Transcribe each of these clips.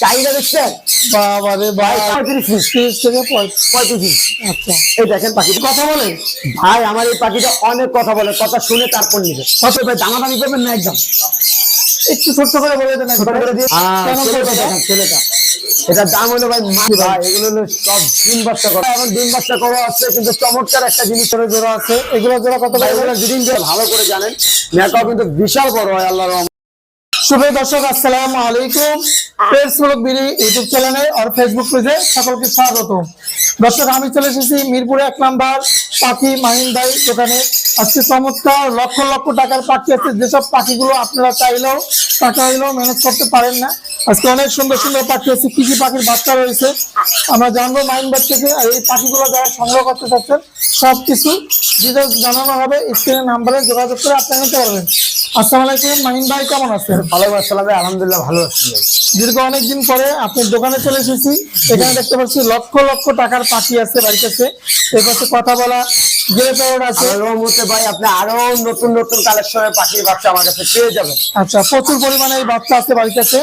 চাহিদা দেখছেন? বাবা রে ভাই পঁয়ত্রিশ থেকে পঁয়ত্রিশ। আচ্ছা। এই দেখেন পাখি কথা বলে ভাই আমার এই পাখিটা অনেক কথা বলে। কথা শুনে তারপর নিবে কত ভাই দামাদামি করবেন না একদম। একটু ছোট্ট করে বলে দেন ছোট করে দিয়ে দেখেন, ছেলেটা। এটার দাম হলো ভাই মাছ ভাই? এগুলো হলো সব ডিম বাচ্চা করা। এখন ডিম বাচ্চা করা আছে কিন্তু চমৎকার একটা জিনিস জোড়া আছে। এগুলো জোড়া কত ভাই? এগুলো ভালো করে জানেন। মেকাও কিন্তু বিশাল বড় হয়। শুভ দর্শক আসসালামু আলাইকুম। বিডি ইউটিউব চ্যানেলে আর ফেসবুক পেজে সকলকে স্বাগত। দর্শক আমি চলে এসেছি মিরপুরে এক নাম্বার পাখি মাহিন ভাই দোকানে। আজকে চমৎকার লক্ষ লক্ষ টাকার পাখি আছে। যেসব পাখিগুলো আপনারা চাইলেও টাকা হইলেও ম্যানেজ করতে পারেন না। আজকে অনেক সুন্দর সুন্দর পাখি আছে, কি কি পাখির বাচ্চা রয়েছে? আমরা জানব ভাই থেকে, আর এই পাখিগুলো যারা সংগ্রহ করতে চাচ্ছেন সব কিছু ডিটেলস জানানো হবে স্ক্রিনের নাম্বারে যোগাযোগ করে আপনারা নিতে পারবেন। আসসালামু আলাইকুম মাহিন ভাই কেমন আছেন? ভালো আসসালাম ভাই আলহামদুলিল্লাহ ভালো আছি ভাই। দীর্ঘ অনেকদিন পরে আপনার দোকানে চলে এসেছি। এখানে দেখতে পাচ্ছি লক্ষ লক্ষ টাকার পাখি আছে বাড়ির কাছে। এর পাশে কথা বলা ভাই আপনি আরও নতুন নতুন কালেকশনের পাখির বাচ্চা আমার কাছে পেয়ে যাবেন। আচ্ছা প্রচুর পরিমাণে এই বাচ্চা আছে বাড়ির কাছে।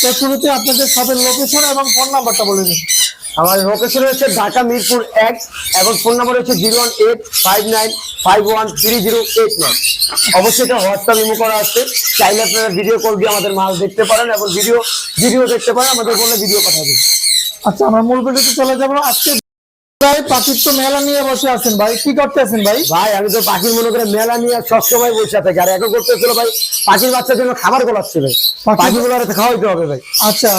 তো শুরুতে আপনাদের শপের লোকেশন এবং ফোন নাম্বারটা বলে দিন। আমার লোকেশন হচ্ছে ঢাকা মিরপুর এক এবং ফোন নাম্বার হচ্ছে zero one eight five nine five one three zero eight nine অবশ্যই এটা হোয়াটসঅ্যাপ ইমো করা আছে। চাইলে আপনারা ভিডিও কল দিয়ে আমাদের মাল দেখতে পারেন এবং ভিডিও ভিডিও দেখতে পারেন, আমাদের বললে ভিডিও পাঠাবেন। আচ্ছা আমরা মূল ভিডিওতে চলে যাব। আজকে ভাই পাখির তো মেলা নিয়ে বসে আছেন ভাই। কি করতে ভাই? ভাই আমি তো পাখির মনে করে মেলা নিয়ে সবসময় বসে থাকি আর এখন করতে ভাই পাখির বাচ্চার জন্য খাবার গোলাচ্ছে ভাই পাখিগুলো খাওয়াইতে হবে ভাই। আচ্ছা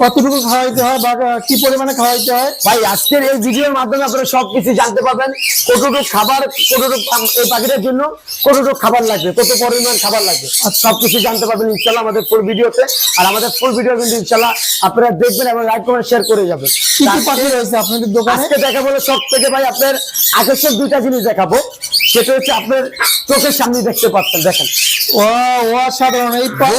কতটুকু খাওয়াইতে হয় বা কি পরিমাণে খাওয়াইতে হয়? ভাই আজকের এই ভিডিওর মাধ্যমে আপনারা সবকিছু জানতে পারবেন কতটুকু খাবার কতটুকু এই পাখিটার জন্য কতটুকু খাবার লাগবে কত পরিমাণ খাবার লাগবে আর সবকিছু জানতে পারবেন ইনশাল্লাহ আমাদের ফুল ভিডিওতে। আর আমাদের ফুল ভিডিও কিন্তু ইনশাল্লাহ আপনারা দেখবেন এবং লাইক কমেন্ট শেয়ার করে যাবেন। কি কি পাখি রয়েছে আপনাদের দোকানে? আজকে দেখাবো সব থেকে ভাই আপনার আকর্ষক দুইটা জিনিস দেখাবো। সেটা হচ্ছে আপনার চোখের সামনে দেখতে পাচ্ছেন দেখেন। ও অসাধারণ। এই পা-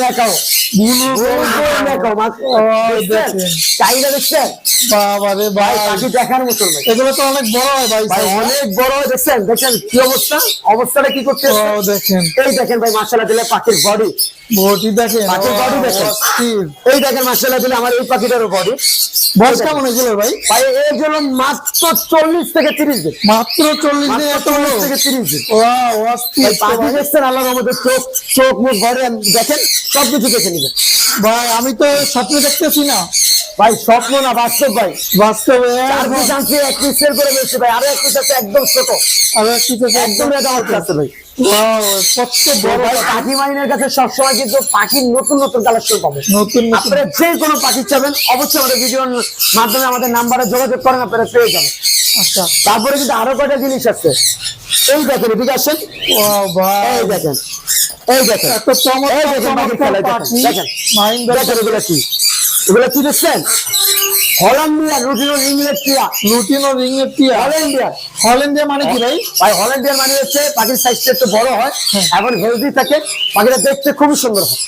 মেকাও বুলু বুলু মেকাও মাত্র ও, দেখছেন? দেখেন। চাহিদা দেখছেন? বাবা রে ভাই ভাই। পাখি দেখার মতো এগুলো তো অনেক বড় হয় ভাই ভাই অনেক বড় হয় দেখছেন? দেখেন কি অবস্থা? অবস্থাটা কি ও দেখেন। এই দেখেন ভাই দিলে পাখির বডি দেখেন। পাখির ও, দেখেন। অস্থির। এই দেখেন মার্শাল্লাহ দিলে আমার এই পাখিটারও বডি বয়স কেমন এগুলো ভাই? ভাই এর জন্য মাত্র চল্লিশ থেকে তিরিশ দিন। মাত্র চল্লিশ দিন চল্লিশ থেকে তিরিশ। দেখছেন আমাদের চোখ চোখ মুখ ঘরে দেখেন সবকিছু দেখে নিবেন। ভাই আমি তো স্বপ্ন দেখতেছি না। ভাই স্বপ্ন না বাস্তব ভাই। বাস্তবে চার পিস আনছি এক পিস সেল করে বেশি ভাই আরও এক পিস আছে একদম ছোট। আর কি তো একদম আছে ভাই। পাখি মাইনের কাছে সবসময় কিন্তু পাখির নতুন নতুন কালেকশন পাবেন নতুন আপনারা যে কোনো পাখি চাবেন অবশ্যই আমাদের ভিডিওর মাধ্যমে আমাদের নাম্বারে যোগাযোগ করেন আপনারা পেয়ে যাবেন। আচ্ছা। তারপরে কিন্তু আরও কয়টা জিনিস আছে? এই দেখেন এদিকে আসেন। ও এই দেখেন এই দেখেন। এই। এগুলো কি? এগুলো কি দেখছেন? হল্যান্ডিয়ান রুটিনো ইংলিশ টিয়া। রুটিন ও এর টিয়া। হল্যান্ডিয়ান হল্যান্ডিয়া মানে কি ভাই? ভাই হল্যান্ডিয়ান মানে হচ্ছে পাখির সাইজটা একটু বড় হয় হ্যাঁ। এবং হেলদি থাকে পাখিটা দেখতে খুবই সুন্দর হয়।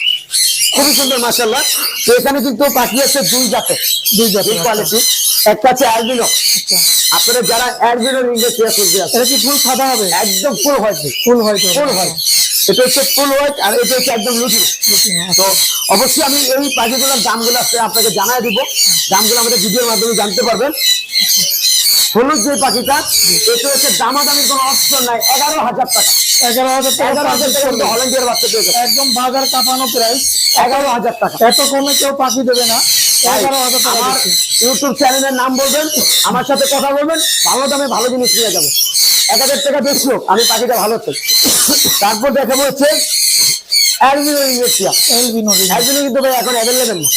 খুবই সুন্দর মাসাল্লাহ তো এখানে কিন্তু পাখি আছে দুই জাতের। দুই জাতের, কোয়ালিটি একটা আছে অ্যালবিনো আচ্ছা। আপনারা যারা অ্যালবিনো টিয়া খুঁজতে আছে এটা কি ফুল সাদা হবে? একদম ফুল হোয়াইট ফুল হয়তো ফুল হোয়াইট এটা হচ্ছে ফুল হোয়াইট আর এটা হচ্ছে একদম লুটি তো অবশ্যই আমি এই পাখিগুলোর দামগুলো আপনাকে জানাই দিব। দামগুলো আমাদের ভিডিওর মাধ্যমে জানতে পারবেন। হলুদ যে পাখিটা এটা হচ্ছে দামাদামির কোনো অপশন নাই এগারো হাজার টাকা। এগারো হাজার টাকা এগারো হাজার টাকা পড়বে। হল্যান্ডিয়ার বাচ্চা পেয়ে একদম বাজার কাঁপানো প্রাইস এগারো হাজার টাকা। এত কমে কেউ পাখি দেবে না। এগারো হাজার টাকা আমার ইউটিউব চ্যানেলের নাম বলবেন আমার সাথে কথা বলবেন ভালো দামে ভালো জিনিস নিয়ে যাবে। এক হাজার টাকা বেশি হোক আমি পাখিটা ভালো চাই। তারপর দেখাবো হচ্ছে অ্যালবিনো ইংলিশিয়া এলবিনো অ্যালবিনো কিন্তু ভাই এখন অ্যাভেলেবেল না।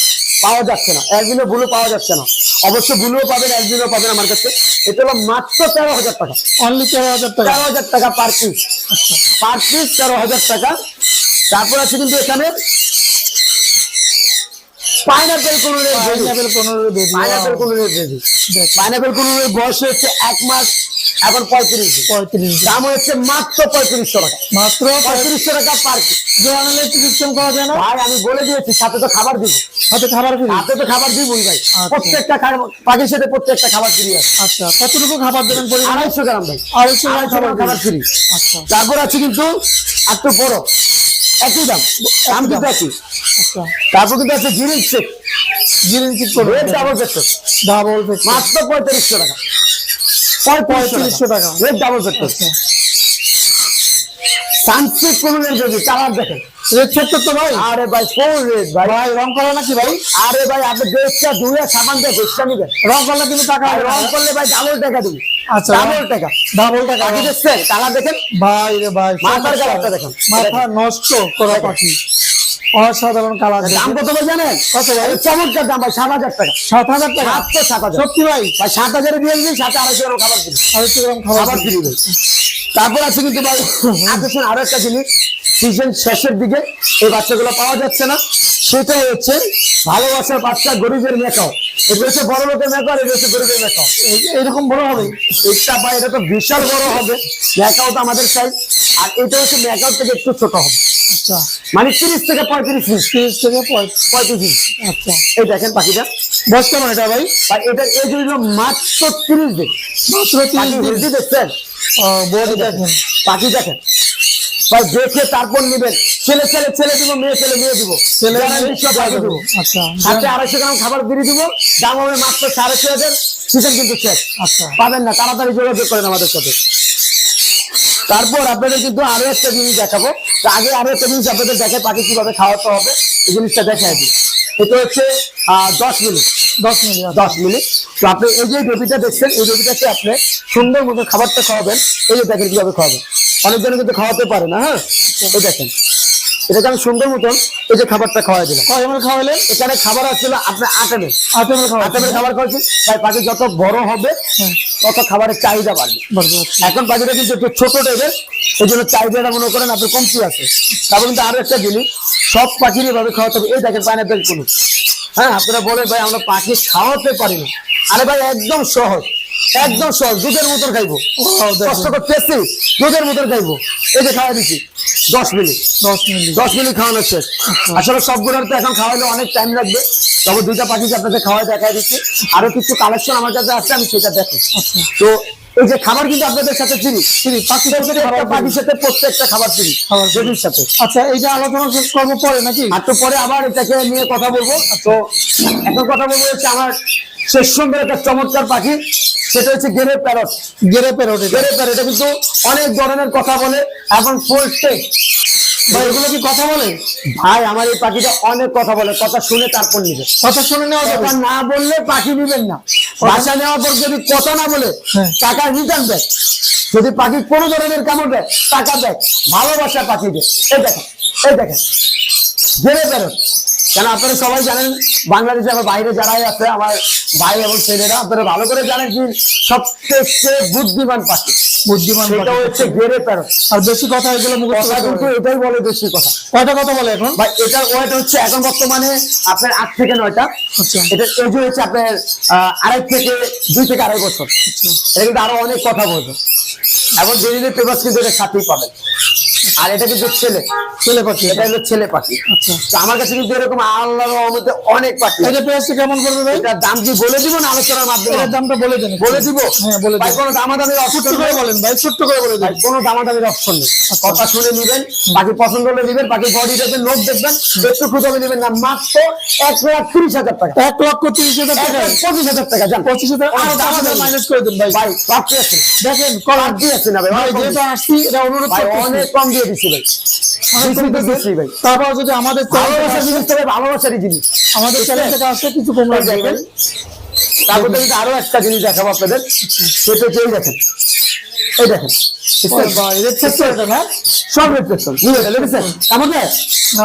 পাওয়া যাচ্ছে না। অ্যালবিনো ব্লু পাওয়া যাচ্ছে না। অবশ্য ব্লুও পাবেন একদিনও পাবেন আমার কাছে। এটা হলো মাত্র তেরো হাজার টাকা। অনলি তেরো হাজার টাকা। তেরো হাজার টাকা পার পিস পার পিস তেরো হাজার টাকা। তারপর আছে কিন্তু এখানে পাইনাপেল কোনুরের পাইনাপেল পনেরো বেবি। পাইনাপেল কোনুরের বেবি। পাইনাপেল কোনুরের বয়স হচ্ছে এক মাস এখন পঁয়ত্রিশ। পঁয়ত্রিশ। দাম হচ্ছে মাত্র পঁয়ত্রিশশো টাকা। মাত্র পঁয়ত্রিশশো টাকা পার পিস জোয়ানেলে করা যায় না? ভাই আমি বলে দিয়েছি সাথে তো খাবার দিব। হাতে খাবার ফ্রি সাথে তো খাবার দিবই ভাই। আচ্ছা। প্রত্যেকটা পাখির সাথে প্রত্যেকটা খাবার ফ্রি আছে। আচ্ছা কতটুকু খাবার দেবেন আড়াইশো গ্রাম ভাই। আড়াইশো গ্রাম খাবার খাবার ফ্রি আচ্ছা। তারপর আছে কিন্তু একটু বড়। একই দাম। দাম কিন্তু একই। আচ্ছা। তারপর কিন্তু আছে চেক করবে। ডাবল ডাবল মাত্র পঁয়ত্রিশশো টাকা। পঁয়ত্রিশশো টাকা। রেড ডাবল পেট্রোল সানসেট কোন যদি কালার দেখেন। রেড ফেক্টর তো ভাই আরে ভাই ফুল রেড ভাই। ভাই রং করা নাকি ভাই? আরে ভাই আপনি দেড়টা দুইয়া সাবান দিয়ে বেচটা নিবেন। রং করলে কিন্তু টাকা রং করলে ভাই ডাবল টাকা দিবি। আচ্ছা। ডাবল টাকা। ডাবল টাকা। পাখি দেখছেন কালার দেখেন। ভাই রে ভাই মাথার কালারটা দেখুন। মাথা নষ্ট করা পাখি। অসাধারণ কালার দাম কত ভাই জানেন? কত ভাই? চমৎকার দাম ভাই সাত হাজার টাকা। সাত হাজার টাকা? সাতশো সাত হাজার। সত্যি ভাই? ভাই সাত হাজারে দিয়ে দিন সাথে আড়াইশো গ্রাম খাবার দিন। আড়াইশো গ্রাম খাবার দিন। তারপর আছে কিন্তু ভাই আকর্ষণ আরও একটা জিনিস। সিজন শেষের দিকে এই বাচ্চাগুলো পাওয়া যাচ্ছে না। সেটা হচ্ছে ভালোবাসার বাচ্চা গরিবের মেকাও। এটা হচ্ছে বড় লোকের মেকাও এটা হচ্ছে গরিবের মেকাও। এই- এরকম বড় হবে? এটা ভাই এটা তো বিশাল বড় হবে। মেকাও তো আমাদের সাইজ আর এটা হচ্ছে মেকাও থেকে একটু ছোট হবে। আচ্ছা। মানে তিরিশ থেকে পঁয়ত্রিশ ইঞ্চ। তিরিশ থেকে পঁয়- পঁয়ত্রিশ ইঞ্চ। আচ্ছা। এই দেখেন পাখিটা। বয়স কেমন এটা ভাই? ভাই এটা এই জন্য মাত্র তিরিশ দিন। মাত্র তিরিশ দিন। দেখছেন? বডি দেখেন। পাখি দেখেন। ভাই দেখে তারপর নিবেন। ছেলে ছেলে ছেলে দিব মেয়ে ছেলে মেয়ে দিব। ছেলে আচ্ছা। সাথে আড়াইশো গ্রাম খাবার দিয়ে দিব। দাম হবে মাত্র সাড়ে ছয় হাজার। সিজন কিন্তু শেষ। আচ্ছা। পাবেন না। তাড়াতাড়ি যোগাযোগ করেন আমাদের সাথে। তারপর আপনাদের কিন্তু আরও একটা জিনিস দেখাবো। আগে আরও একটা জিনিস আপনাদের দেখে পাখি কীভাবে খাওয়াতে হবে এই জিনিসটা দেখাই দিই। এটা হচ্ছে আহ, দশ মিনিট। দশ মিনিট দশ মিনিট। তো আপনি এই যে রবিটা দেখছেন এই রবিটাকে আপনি সুন্দর মতো খাবারটা খাওয়াবেন। এই যে দেখেন কীভাবে খাওয়াবেন? অনেকজনে কিন্তু খাওয়াতে পারে না হ্যাঁ? এই দেখেন। এটাকে আমি সুন্দর মতন এই যে খাবারটা খাওয়াই দিলাম। কয় এমএল খাওয়াইলেন? এখানে খাবার আসছিল আপনার আটামের আট এমএল খাওয়াইছেন আটামের খাবার খাওয়াচ্ছি তাই পাখি যত বড় হবে হ্যাঁ। তত খাবারের চাহিদা বাড়বে। এখন পাখিটা কিন্তু একটু ছোট টাইপের এই জন্য চাহিদাটা মনে করেন আপনি কমতি আছে। তারপর কিন্তু আরও একটা জিনিস সব পাখির এভাবে খাওয়াতে হবে। এই দেখেন পাইনাপেল কুলু হ্যাঁ আপনারা বলে ভাই আমরা পাখি খাওয়াতে পারি না। আরে ভাই একদম সহজ। একদম সহজ দুধের মতন খাইবো। কষ্ট করতেছি দুধের মতন খাইবো। এই যে খাওয়া দিচ্ছি দশ মিনিট দশ মিনিট দশ মিনিট খাওয়ানো শেষ। আসলে সবগুলোর তো এখন খাওয়ালে অনেক টাইম লাগবে। তবে দুইটা পাখিকে আপনাদের খাওয়া দেখাই দিচ্ছি। আরও কিছু কালেকশন আমার কাছে আছে আমি সেটা দেখি। আচ্ছা। তো এই যে খাবার কিন্তু আপনাদের সাথে চিনি চিনি পাখির সাথে প্রত্যেকটা খাবার চিনি খাবার। সাথে। আচ্ছা এইটা আলোচনা শেষ করব পরে নাকি? আর তো পরে আবার এটাকে নিয়ে কথা বলব। তো এখন কথা বলব হচ্ছে আমার শেষ সুন্দর একটা চমৎকার পাখি সেটা হচ্ছে গেরে প্যারট। গেরে এটা। গেরে প্যারট কিন্তু অনেক ধরনের কথা বলে এবং ফুল টেক ভাই এগুলো কি কথা বলে? ভাই আমার এই পাখিটা অনেক কথা বলে কথা শুনে তারপর নিবে। কথা শুনে নেওয়া কথা না বললে পাখি নিবেন না। বাসা নেওয়ার পর যদি কথা না বলে হ্যাঁ। টাকা রিটার্ন দেয়। যদি পাখি কোনো ধরনের কামড় দেয় টাকা দেয় ভালোবাসা পাখি দেয়। এই দেখেন এই দেখেন। জেনে বেরোন কেন আপনারা সবাই জানেন বাংলাদেশে আমার বাইরে যারাই আছে আমার ভাই এবং ছেলেরা আপনারা ভালো করে জানেন কি সবচেয়ে বুদ্ধিমান পাখি। বুদ্ধিমান পাখি। হচ্ছে গেরে প্যারট। আর বেশি কথা এগুলো কথা কিন্তু এটাই বলে বেশি কথা। কয়টা কথা বলে এখন? ভাই এটা ওয়েট হচ্ছে এখন বর্তমানে আপনার আট থেকে নয়টা। আচ্ছা। এটা এজ হচ্ছে আপনার আহ, আড়াই থেকে দুই থেকে আড়াই বছর। আচ্ছা। এটা কিন্তু আরও অনেক কথা বলবে। এবং ডিজিটাল পেপার কিন্তু এটা সাথেই পাবেন। আর এটা কিন্তু ছেলে। ছেলে পাখি। এটা হলো ছেলে পাখি। আচ্ছা। আমার কাছে কিন্তু এরকম আল্লাহর রহমতে অনেক পাখি এটা প্রাইসটা কেমন পড়বে ভাই? এটার দাম কি বলে দিব না আলোচনার মাধ্যমে? এটার দামটা বলে দেন বলে দিব? হ্যাঁ বলে ভাই কোনো দামাদামির ছোট্ট অপশন করে বলেন ভাই ছোট্ট করে বলে দেন। কোনো দামাদামির অপশন নেই। কথা শুনে নিবেন পাখি পছন্দ হলে নিবেন পাখি বডি দেখবেন নোট দেখবেন একটু খুদাবে নিবেন না মাত্র এক লাখ তিরিশ হাজার টাকা। এক লক্ষ তিরিশ হাজার টাকা। পঁচিশ হাজার টাকা জান পঁচিশ হাজার। মাইনাস করে দেন ভাই। ভাই রাত্রি আছে দেখেন কলার রাত্রি আছে না ভাই ভাই যেহেতু আসছি এটা অনুরোধ অনেক কম দিয়ে দিচ্ছি ভাই। ভাই। তারপর যদি আমাদের ভালোবাসার জিনিস তবে ভালোবাসারই জিনিস। আমাদের চ্যানেল থেকে আসছে কিছু কম এই রাখবে দেখেন। তারপর তো আরও একটা জিনিস দেখাবো আপনাদের সেটা চেয়ে গেছে দেখেন। এই দেখেন ভাই রেড এটা না সব রেড পেট্রোল নিয়ে গেলে বুঝছেন কেমন না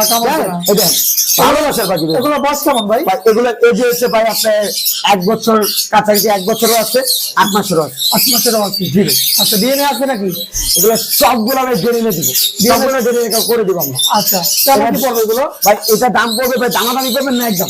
কেমন জানেন? না? এই দেখেন ভালোবাসার পাখি এগুলো বয়স কেমন ভাই? ভাই এগুলো এই হচ্ছে ভাই আপনার এক বছর কাছাকাছি এক বছরও আছে আট মাসেরও আছে। আশি মাসেরও আছে। জি আচ্ছা ডিএনএ আছে নাকি? এগুলো সবগুলো আমি জেনে দিব। সবগুলো জেনে করে দিব আমরা আচ্ছা কেমন কি পড়বে এগুলো? ভাই এটা দাম পড়বে ভাই দামাদামি করবেন না একদম।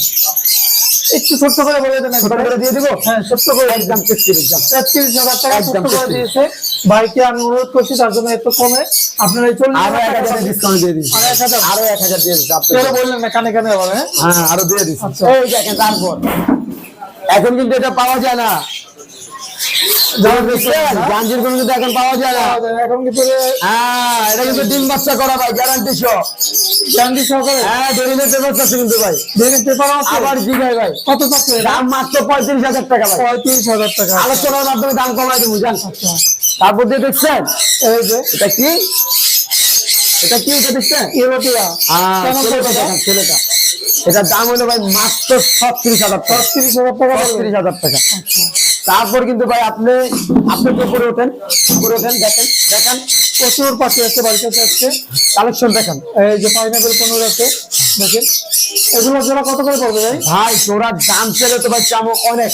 একটু ছোট্ট করে বলে দেন ছোট করে দিয়ে দিব? হ্যাঁ ছোট্ট করে একদম তেত্রিশ দাম তেত্রিশ হাজার টাকা একদম ছোট্ট করে দিয়েছে। ভাইকে আমি অনুরোধ করছি তার জন্য এত কমে। আপনারা চল্লিশ আরও এক হাজার টাকা হাজার ডিসকাউন্ট দিয়ে দিচ্ছি। আরও এক হাজার? আরও এক হাজার দিয়ে দিচ্ছি এগুলো আপনাদের। বললেন না কানে কানে বলে হ্যাঁ? হ্যাঁ আরও দিয়ে দিচ্ছি। আচ্ছা। এই দেখেন তারপর। এখন কিন্তু এটা পাওয়া যায় না। কিন্তু এখন পাওয়া যায় না। এখন কিন্তু হ্যাঁ এটা কিন্তু ডিম বাচ্চা করা ভাই গ্যারান্টি সহ। গ্যারান্টি সহকারে? হ্যাঁ ডেলিভারি পেপার আছে কিন্তু ভাই। পেপার আছে? আবার জিগাই ভাই কত চাচ্ছে দাম মাত্র পঁয়ত্রিশ হাজার টাকা পঁয়ত্রিশ হাজার টাকা। আলোচনার মাধ্যমে দাম কমাই দেবো জান। আচ্ছা। তারপর দিয়ে দেখছেন? এই যে। এটা কি? এটা কি এটা দেখছেন? ইউরোপিয়া। হ্যাঁ, ছেলেটা এটার দাম হলো ভাই মাত্র ছত্রিশ হাজার টাকা। তিরিশ হাজার টাকা ছত্রিশ হাজার টাকা। আচ্ছা। তারপর কিন্তু ভাই আপনি আপনি তো উপরে ওঠেন উপরে ওঠেন দেখেন দেখেন। প্রচুর পাখি আছে বাড়ির কাছে আসছে কালেকশন দেখেন। এই যে পাইনাপেল পনেরো আছে দেখেন। এগুলো জোড়া কত করে পড়বে ভাই? ভাই জোড়ার দাম ছেলে তো ভাই চামো অনেক।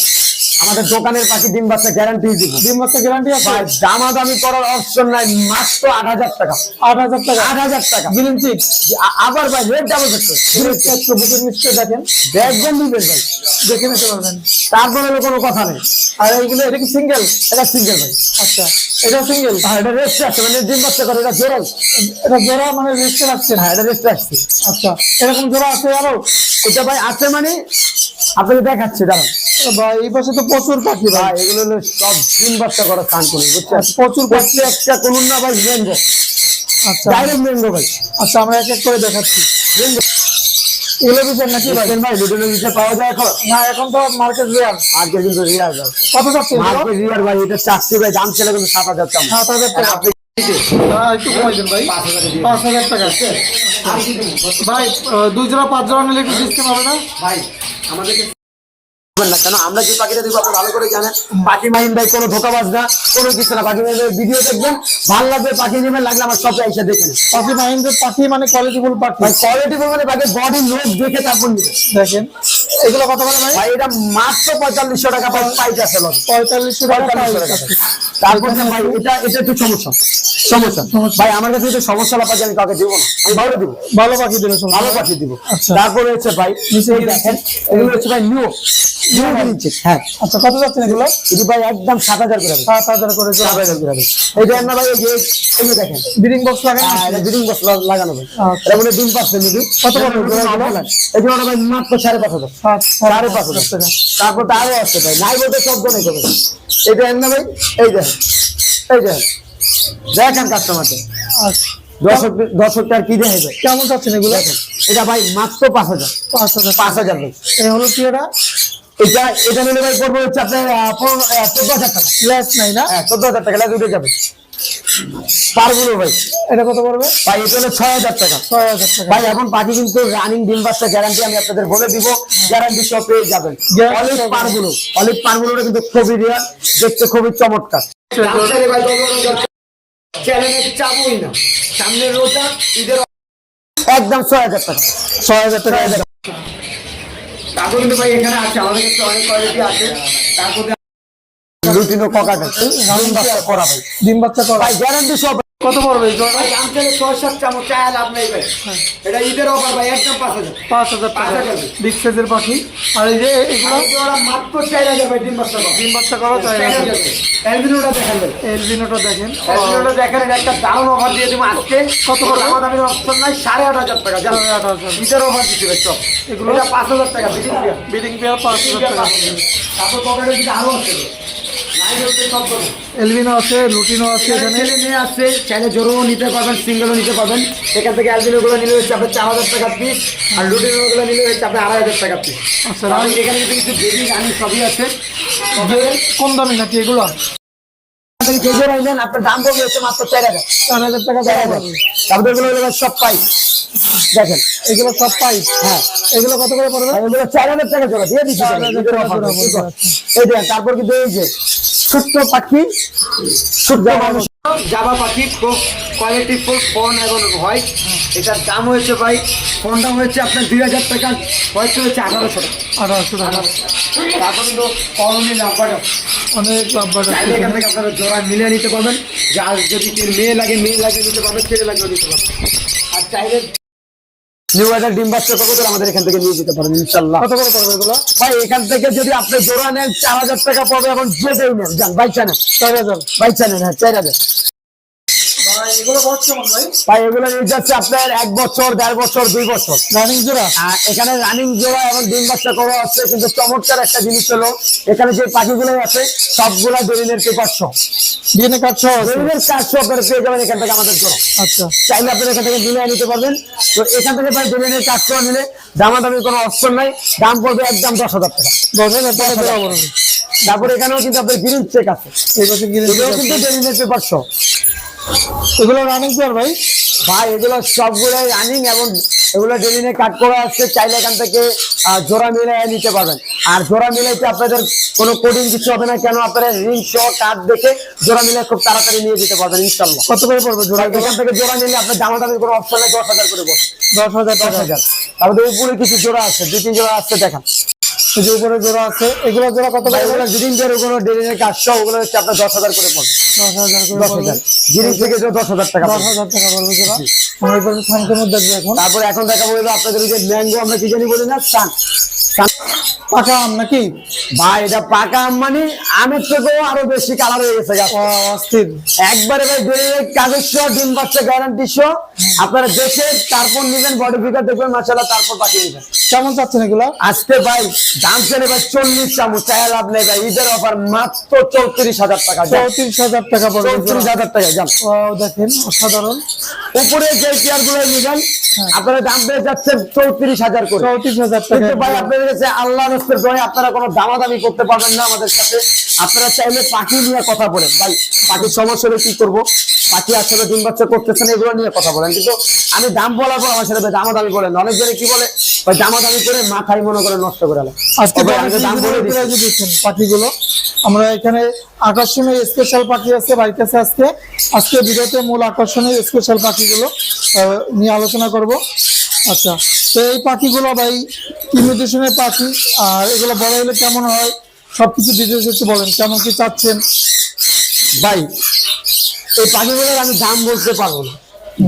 আমাদের দোকানের পাখি ডিম বাচ্চা গ্যারান্টি দিব। ডিম বাচ্চা গ্যারান্টি আছে? ভাই দামাদামি করার অপশন নাই মাত্র আট হাজার টাকা। আট হাজার টাকা? আট হাজার টাকা। গ্রিন চিপ আবার ভাই রেট ডাবল একশো বুকের নিশ্চয় দেখেন। দেখবেন দিবেন ভাই। দেখে নিতে পারবেন। তারপরে কোনো কথা নেই। আর এইগুলো এটা কি সিঙ্গেল এটা সিঙ্গেল ভাই। আচ্ছা। এটা সিঙ্গেল হ্যাঁ এটা রেস্ট আছে মানে ডিম বাচ্চা করে এটা জোরাল এটা জোড়া মানে রেস্টে রাখছে না হ্যাঁ এটা রেস্ট আসছে আচ্ছা। এরকম জোড়া আছে আরও? এটা ভাই আছে মানে আপনাকে দেখাচ্ছি দাঁড়ান। ভাই এই পাশে তো প্রচুর পাখি ভাই। এগুলো হলো সব ডিম বাচ্চা করা স্থান করি বুঝছেন? আচ্ছা, প্রচুর পাখি। প্রত্যেকটা কোন না ভাই ম্যাঙ্গো আচ্ছা। ডাইরেক্ট ভাই। আচ্ছা আমরা এক এক করে দেখাচ্ছি। এগুলো বিচার নাকি ভাই? ভাই পাওয়া যায় এখন? না এখন তো মার্কেট রেয়ার মার্কেট কিন্তু রিয়ার কত যাচ্ছে এগুলো? মার্কেট রিয়ার ভাই এটা চারশি ভাই দাম ছিল কিন্তু সাত হাজার টাকা। সাত হাজার টাকা। আপনি একটু কমাই দেন ভাই। পাঁচ হাজার টাকা। ভাই আহ, দুই জোড়া পাঁচ জোড়া নিলে একটু ডিসকাউন্ট হবে না? ভাই আমাদেরকে না। কেন? আমরা যে পাখিটা দিব আপনি ভালো করে জানেন। পাখি মাহিন ভাই কোনো ধোকাবাজ না কোনো কিছু না। পাখি মাহিন ভিডিও দেখবেন ভালো লাগবে পাখি নেবেন লাগলে আমার সব এসে দেখে নেন পাখি মাহিন্দ্র পাখি মানে কোয়ালিটিফুল পাখি। ভাই কোয়ালিটি বলতে পাখি বডি লোক দেখে তারপর নেবেন। দেখেন। এগুলো কত করে ভাই? ভাই এটা মাত্র পঁয়তাল্লিশশো টাকা পাই পাইতে আছে পঁয়তাল্লিশশো টাকা পঁয়তাল্লিশশো টাকা তারপর ভাই এটা এটা একটু সমস্যা। সমস্যা। ভাই আমার কাছে যদি সমস্যা না আমি কাউকে দিব না। আমি ভালো দিব। ভালো পাখি সমস্যা। ভালো পাখি দিব। তারপরে হচ্ছে ভাই নিচে দেখেন এগুলো হচ্ছে ভাই নিউ হ্যাঁ। আচ্ছা কত যাচ্ছেন এগুলো? এটি ভাই একদম সাত হাজার করে সাত হাজার করে সাত হাজার করে এই দেখেন না ভাই এই যে এই দেখেন। ব্রিডিং বক্স লাগান এটা ব্রিডিং বক্স লাগানো ভাই। এটা মনে ডিম পাচ্ছে নাকি? কত পড়বে এই জন্য ভাই মাত্র সাড়ে পাঁচ হাজার। সাড়ে পাঁচ হাজার। তারপর তো আরও ভাই। নাই বলতে সব নেই তবে এই দেখেন না ভাই? এই দেখেন এই দেখেন দেখেন কাস্টমারকে আচ্ছা। দর্শক দর্শকটার কি দেখে কেমন যাচ্ছেন এগুলো? দেখেন। এটা ভাই মাত্র পাঁচ হাজার। পাঁচ হাজার। পাঁচ হাজার এই হলো কি এটা? এটা এটা নিলে ভাই পড়বে হচ্ছে আপনার চোদ্দ হাজার টাকা। লেস নাই না? হ্যাঁ চোদ্দ হাজার টাকা লাগে উঠে যাবে পারগুলো ভাই। এটা কত পড়বে? ভাই এটা হলো ছয় হাজার টাকা। ছয় হাজার টাকা। ভাই এখন পাখি কিন্তু রানিং ডিম বাচ্চা গ্যারান্টি আমি আপনাদের বলে দিব। গ্যারান্টি সব পেয়ে যাবেন। অলিভ। পারগুলো অলিভ পারগুলোটা কিন্তু খুবই রিয়ার দেখতে খুবই চমৎকার। চ্যানেলের চাবই না। সামনের রোজা ঈদের একদম ছয় হাজার টাকা। ছয় হাজার টাকা। তারপর কিন্তু ভাই এখানে আছে আমাদের কাছে অনেক কোয়ালিটি আছে। তারপর রুটিনও ককাটা ডিম বাচ্চা করা ভাই। ডিম বাচ্চা করা। ভাই গ্যারান্টি সব কত পড়বে জোড়া ভাই দাম চলে ছয় সাত চামচ চায় লাভ নেই ভাই। এটা ঈদের অফার ভাই একদম পাঁচ হাজার। পাঁচ হাজার টাকা। পাঁচ হাজার। বিগ সাইজের পাখি। আর এই যে এগুলো? ওরা মাত্র চার হাজার ভাই ডিম বাচ্চা করা ডিম বাচ্চা করা চাই চার হাজার দেখেন এলবিনোটা দেখেন। অ্যালবিনোটা দেখেন এটা একটা দারুণ অফার দিয়ে দিব আজকে। কত করে? আমার দামের অপশন নাই সাড়ে আট হাজার টাকা জানো? সাড়ে আট হাজার। ঈদের অফার দিচ্ছে ভাই সব এগুলো? এটা পাঁচ হাজার টাকা বিক্রি করে। বিডিং পেয়ার পাঁচ হাজার টাকা। তারপর পকেটের দিকে আরও আছে? এলবিনো আছে লুটিনো আছে এখানে। নিয়ে আসছে চাইলে জোরও নিতে পারবেন সিঙ্গেলও নিতে পারবেন। এখান থেকে অ্যালবিনো গুলো নিলে হচ্ছে আপনার চার হাজার টাকা পিস আর লুটিনো গুলো নিলে হচ্ছে আপনার আড়াই হাজার টাকা পিস আচ্ছা আর এখানে কিন্তু কিছু বেবি রানি সবই আছে। তবে কম দামি নাকি এগুলো? আপনার দাম পড়বে হচ্ছে মাত্র চার হাজার। চার হাজার টাকা। তারপরে এগুলো সব পাই দেখেন এগুলো সব পাই হ্যাঁ। এগুলো কত করে পড়বে? এগুলো চার হাজার টাকা জোড়া দিয়ে দিচ্ছি এই দেখেন তারপর কিন্তু এই যে ছোট্ট পাখি ছোট্ট মানুষ। জাবা পাখি খুব কোয়ালিটি ফুল ফোন এবং হোয়াইট এটার দাম হয়েছে ভাই ফোনটা হয়েছে আপনার দুই হাজার টাকা হয়েছে হচ্ছে আঠারোশো টাকা। আঠারোশো টাকা। তারপর কিন্তু করণী নাম্বার অনেক লাভ এখান থেকে আপনারা জোড়া মিলিয়ে নিতে পারবেন। যার যদি মেয়ে লাগে মেয়ে লাগে নিতে পারবেন ছেলে লাগলে নিতে পারবেন আর চাইলে নিউ হাজার ডিম বাচ্চা কবুতর আমাদের এখান থেকে নিয়ে যেতে পারেন ইনশাল্লাহ কত করে পড়বে এগুলো ভাই এখান থেকে যদি আপনি জোড়া নেন চার হাজার টাকা পড়বে এবং যেতেই নেন যান বাইক চানেন। চার হাজার। বাইক চানেন হ্যাঁ চার হাজার। ভাই এগুলো বয়স কেমন ভাই? ভাই এগুলো নিয়ে যাচ্ছে আপনার এক বছর দেড় বছর দুই বছর। রানিং জোড়া? আর এখানে রানিং জোড়া এবং ডিম বাচ্চা করা আছে কিন্তু চমৎকার একটা জিনিস হলো এখানে যে পাখিগুলো আছে সবগুলা দলিলের পেপার সহ। ডিএনএ কার্ড সহ দলিলের কাজ সহ আপনারা পেয়ে যাবেন এখান থেকে আমাদের আচ্ছা। চাইলে আপনারা এখান থেকে নিতে পারবেন। তো এখান থেকে ভাই দলিলের নিলে কোনো অপশন নাই। দাম পড়বে একদম দশ হাজার টাকা। দশ হাজার টাকা। তারপরে এখানেও কিন্তু আপনার গ্রিন চেক আছে। কিন্তু দলিলের পেপার সহ। এগুলো রানিং পেয়ার ভাই। ভাই এগুলো সবগুলো রানিং এবং এগুলো ডেলিনে কাট করা আছে চাইলে এখান থেকে জোড়া মিলাই নিতে পারবেন। আর জোড়া মিলাইতে আপনাদের কোনো কোডিং কিছু হবে না কেন আপনারা রিং সহ কাট দেখে জোড়া মিলাই খুব তাড়াতাড়ি নিয়ে যেতে পারবেন ইনশাল্লাহ কত করে পড়বে জোড়া এখান থেকে জোড়া নিলে আপনার জামা দামের কোনো অপশন নেই দশ হাজার করে পড়বে। দশ হাজার দশ হাজার। তারপরে উপরে কিছু জোড়া আছে দুই তিন জোড়া আছে দেখান। এই যে উপরে জোড়া আছে এগুলো জোড়া কত ওগুলো দুদিন জোড়া ডেলিনের কাজ ওগুলো হচ্ছে আপনার দশ হাজার করে পড়বে। দশ হাজার করে দশ হাজার। থেকে দশ হাজার টাকা দশ হাজার টাকা পড়বে জোড়া। আমরা এবার থানকের মধ্যে এখন। তারপরে এখন দেখাবো বলব আপনাদের যে ম্যাঙ্গো আমরা কি জানি বলি না? পাকা আম নাকি? ভাই এটা পাকা আম মানে আমের থেকেও আরও বেশি কালার হয়ে গেছে অস্থির। একবারে ভাই কাগজ সহ ডিম বাচ্চা গ্যারান্টি সহ আপনারা দেখে তারপর নেবেন বডি ফিগার দেখবেন মাসাল্লাহ তারপর নেবেন। কেমন চাচ্ছেন এগুলো? আজকে ভাই দাম চলে ভাই চল্লিশ চামচ। চায় লাভ নেই ভাই ঈদের অফার মাত্র চৌত্রিশ হাজার টাকা চৌত্রিশ হাজার টাকা পড়বে চৌত্রিশ হাজার টাকা যান। ও দেখেন অসাধারণ। উপরে যে চেয়ারগুলো নেবেন আপনারা দাম পেয়ে যাচ্ছেন চৌত্রিশ হাজার করে। চৌত্রিশ হাজার টাকা ভাই আপনাদের কাছে আল্লাহ রস্তের দয়ে আপনারা কোনো দামাদামি করতে পারবেন না আমাদের সাথে। আপনারা চাইলে পাখি নিয়ে কথা বলেন। ভাই পাখির সমস্যা হলে কি করব? পাখি আসলে ডিম বাচ্চা করতেছেন এগুলো নিয়ে কথা বলেন। কিন্তু আমি দাম বলার পর আমার সাথে দামাদামি বলেন অনেকজনে কি বলে ভাই দামাদামি করে মাথায় মনে করে নষ্ট করে আজকে দাম বলে দিচ্ছেন পাখিগুলো। আমরা এখানে আকর্ষণীয় স্পেশাল পাখি আছে বাড়ির কাছে আজকে। আজকে ভিডিওতে মূল আকর্ষণীয় স্পেশাল পাখিগুলো আহ, নিয়ে আলোচনা করব। আচ্ছা তো এই পাখিগুলো ভাই ইমিটেশনের পাখি আর এগুলো বড় হলে কেমন হয়? সবকিছু ডিটেলস একটু বলেন কেমন কি চাচ্ছেন? ভাই এই পাখিগুলোর আমি দাম বলতে পারব না।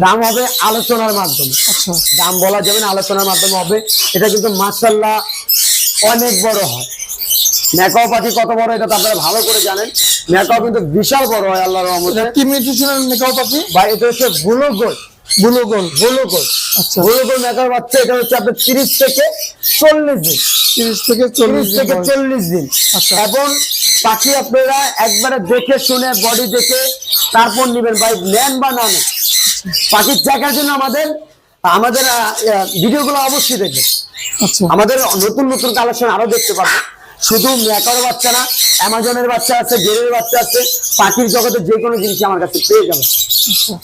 দাম হবে আলোচনার মাধ্যমে। আচ্ছা। দাম বলা যাবে না আলোচনার মাধ্যমে হবে। এটা কিন্তু মার্শাল্লাহ অনেক বড় হয়। ম্যাকাও পাখি কত বড় এটা তো আপনারা ভালো করে জানেন। ম্যাকাও কিন্তু বিশাল বড় হয় আল্লাহর রহমতে। কি মিউটেশনের মেকাও পাখি? ভাই এটা হচ্ছে বুলো গোল ব্লু আচ্ছা। বুলো গোল বাচ্চা এটা হচ্ছে আপনার তিরিশ থেকে চল্লিশ দিন। তিরিশ থেকে চল্লিশ থেকে চল্লিশ দিন। আচ্ছা। এবং পাখি আপনারা একবারে দেখে শুনে বডি দেখে তারপর নেবেন নেন বা না নেন। পাখির দেখার জন্য আমাদের আমাদের ভিডিওগুলো অবশ্যই দেখবেন। আচ্ছা। আমাদের নতুন নতুন কালেকশন আরও দেখতে পাবেন। শুধু ম্যাকার বাচ্চা না অ্যামাজনের বাচ্চা আছে গেরের বাচ্চা আছে পাখির জগতে যে কোনো জিনিস আমার কাছে পেয়ে যাবে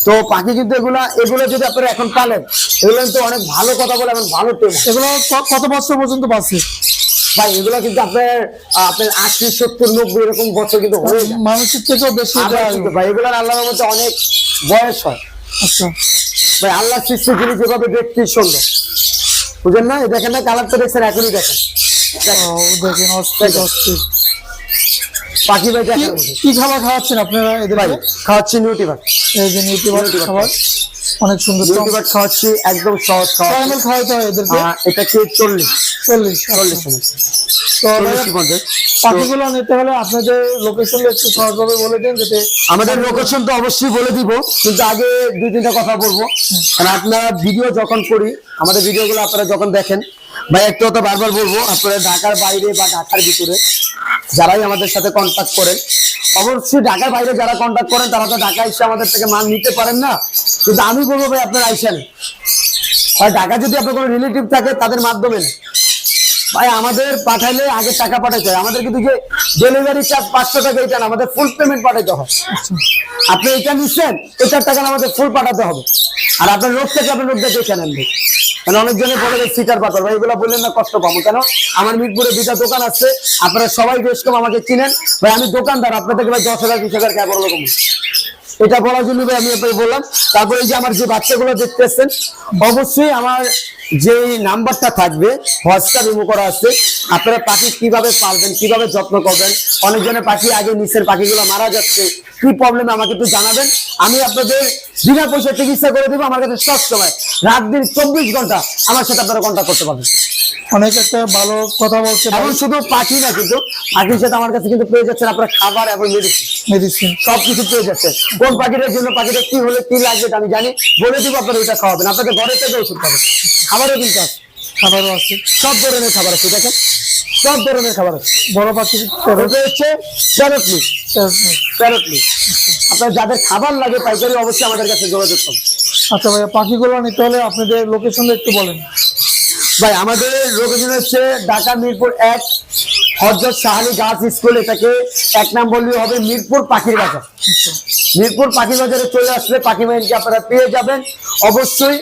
তো পাখি কিন্তু এগুলা এগুলো যদি আপনারা এখন পালেন এগুলো কিন্তু অনেক ভালো কথা বলে এবং ভালো টেম এগুলো কত বছর পর্যন্ত পাচ্ছে ভাই এগুলো কিন্তু আপনার আপনার আশি সত্তর নব্বই এরকম বছর কিন্তু মানুষের থেকেও বেশি ভাই এগুলোর আল্লাহর মধ্যে অনেক বয়স হয়। আচ্ছা। ভাই আল্লাহ সৃষ্টি জিনিস যেভাবে দেখতে সুন্দর। বুঝেন না? দেখেন না কালারটা দেখছেন এখনই দেখেন। দেখেন, অস্থির অস্থির। পাখি ভাই কি- খাবার খাওয়াচ্ছেন আপনারা এদের ভাই খাওয়াচ্ছি নিউটি ভাগ এই যে খাবার অনেক সুন্দর খাওয়াচ্ছি একদম সহজ খাওয়া। Ml হয় এদেরকে? এটা কি আচ্ছা। পাখিগুলো নিতে হলে আপনাদের লোকেশন একটু সহজভাবে বলে দিন যাতে আমাদের লোকেশন তো অবশ্যই বলে দিব কিন্তু আগে দুই তিনটা কথা বলব। কারণ আপনারা ভিডিও যখন করি আমাদের ভিডিওগুলো আপনারা যখন দেখেন ভাই, একটু তো বারবার বলব, আপনারা ঢাকার বাইরে বা ঢাকার ভিতরে যারাই আমাদের সাথে কন্ট্যাক্ট করেন, অবশ্যই ঢাকার বাইরে যারা কন্ট্যাক্ট করেন, তারা তো ঢাকা এসে আমাদের থেকে মাল নিতে পারেন না। কিন্তু আমি বলব ভাই, আপনারা আইসেন। আর ঢাকা যদি আপনার কোনো রিলেটিভ থাকে, তাদের মাধ্যমে। ভাই, আমাদের পাঠাইলে আগে টাকা পাঠাইতে হয়। আমাদের কিন্তু যে ডেলিভারি চার্জ পাঁচশো টাকা, এটা আমাদের ফুল পেমেন্ট পাঠাইতে হয়। আপনি এটা নিচ্ছেন, এটার টাকা আমাদের ফুল পাঠাতে হবে। আর আপনার লোক থেকে আপনার লোক দেখে কেনেন অনেকজনের অনেকজনে বলে যে সিটার পাথর। ভাই, এগুলো বললেন না কষ্ট পাবো। কেন? আমার মিরপুরে দুটা দোকান আছে, আপনারা সবাই বেশ কম আমাকে চিনেন। ভাই, আমি দোকানদার, আপনাদেরকে ভাই দশ হাজার, বিশ হাজার কে বড় রকম এটা বলার জন্য আমি আপনাকে বললাম। তারপরে যে আমার যে বাচ্চাগুলো দেখতেছেন, অবশ্যই আমার যে নাম্বারটা থাকবে, হোয়াটসঅ্যাপ রিমুভ করা আছে। আপনারা পাখি কীভাবে পালবেন, কীভাবে যত্ন করবেন অনেকজনের পাখি আগে নিচের পাখিগুলো মারা যাচ্ছে, কি প্রবলেম আমাকে একটু জানাবেন। আমি আপনাদের বিনা পয়সা চিকিৎসা করে দেবো, আমার কাছে সব সময় রাত দিন চব্বিশ ঘণ্টা আমার সাথে আপনারা কন্ট্যাক্ট করতে পারবেন। অনেক একটা ভালো কথা বলছে। এখন শুধু পাখি না কিন্তু পাখির সাথে আমার কাছে কিন্তু পেয়ে যাচ্ছেন আপনার খাবার এবং মেডিসিন মেডিসিন সব কিছু পেয়ে যাচ্ছে। কোন পাখিটার জন্য পাখিটা কি হলে কি লাগবে আমি জানি। বলে দিব আপনারা ওইটা খাওয়াবেন। আপনাদের ঘরে থেকে ওষুধ পাবেন খাবারও কিন্তু আছে। খাবারও আছে। সব ধরনের খাবার আছে দেখেন। সব ধরনের খাবার আছে। বড় পাখি হচ্ছে প্যারট মিট প্যারট মিট আপনার যাদের খাবার লাগে পাইকারি অবশ্যই আমাদের কাছে যোগাযোগ করুন। আচ্ছা ভাইয়া পাখিগুলো নিতে হলে আপনাদের লোকেশনটা একটু বলেন। ভাই আমাদের লোকেশন হচ্ছে ঢাকা মিরপুর এক হজরত শাহালি গার্লস স্কুল এটাকে এক নাম বললেই হবে মিরপুর পাখির বাজার। মিরপুর পাখি বাজারে চলে আসলে পাখি মাইনকে আপনারা পেয়ে যাবেন। অবশ্যই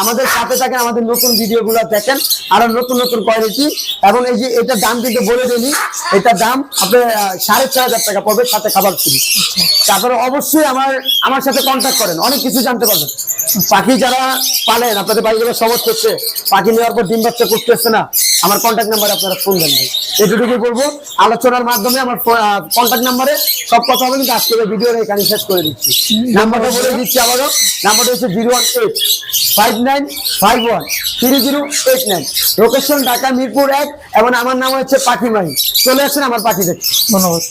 আমাদের সাথে থাকেন আমাদের নতুন ভিডিওগুলো দেখেন আরও নতুন নতুন কোয়ালিটি এবং এই যে এটার দাম কিন্তু বলে দিলি এটার দাম আপনার সাড়ে ছয় হাজার টাকা পড়বে সাথে খাবার ফ্রি তারপরে অবশ্যই আমার আমার সাথে কন্ট্যাক্ট করেন অনেক কিছু জানতে পারবেন। পাখি যারা পালেন আপনাদের বাড়িগুলো সমস্ত হচ্ছে পাখি নেওয়ার পর ডিম বাচ্চা করতেছে না আমার কন্ট্যাক্ট নাম্বারে আপনারা ফোন দেন ভাই। এটুকুই বলব আলোচনার মাধ্যমে আমার কন্ট্যাক্ট নাম্বারে সব কথা হবে কিন্তু আজকে ভিডিওর এখানে শেষ করে দিচ্ছি। নাম্বারটা বলে দিচ্ছি আবারও নাম্বারটা হচ্ছে zero one eight nine five one three zero eight nine. Location Dhaka Mirpur এক এবং আমার নাম হচ্ছে পাখি মাহি চলে আসেন আমার পাখি দেখতে ধন্যবাদ।